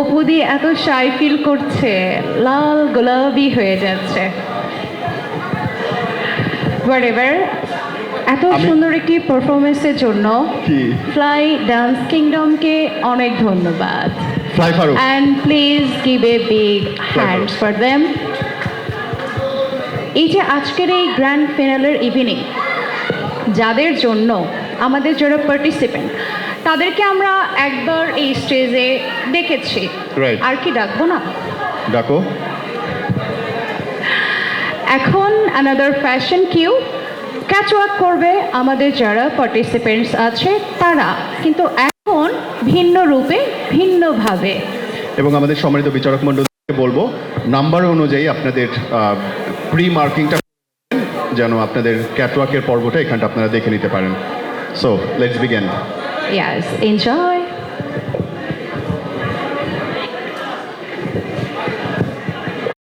অপুদি এত শাই ফিল করছে লাল গোলাপি হয়ে যাচ্ছে। হোয়াটএভার এত সুন্দর একটি পারফরমেন্সের জন্য ফ্লাই ডান্স কিংডমকে অনেক ধন্যবাদ। Fly Faruk and please give a big hands for them এই যে আজকের এই গ্র্যান্ড ফিনালের ইভিনিং যাদের জন্য আমাদের যারা পার্টিসিপেন্ট তাদেরকে আমরা একবার এই স্টেজে ডেকেছি Right. আর কি ডাকবো না? ডাকো। এখন অ্যানাদার ফ্যাশন কিউ ক্যাচওয়াক করবে আমাদের যারা পার্টিসিপেন্টস আছে তারা। কিন্তু এখন ভিন্ন রূপে ভিন্নভাবে। এবং আমাদের সম্মানিত বিচারক মণ্ডলীকে বলব নাম্বার অনুযায়ী আপনাদের প্রি মার্কিংটা যেন আপনাদের ক্যাটওয়াকের পর্বটা এখানটা আপনারা দেখে নিতে পারেন। So let's begin Yes, enjoy.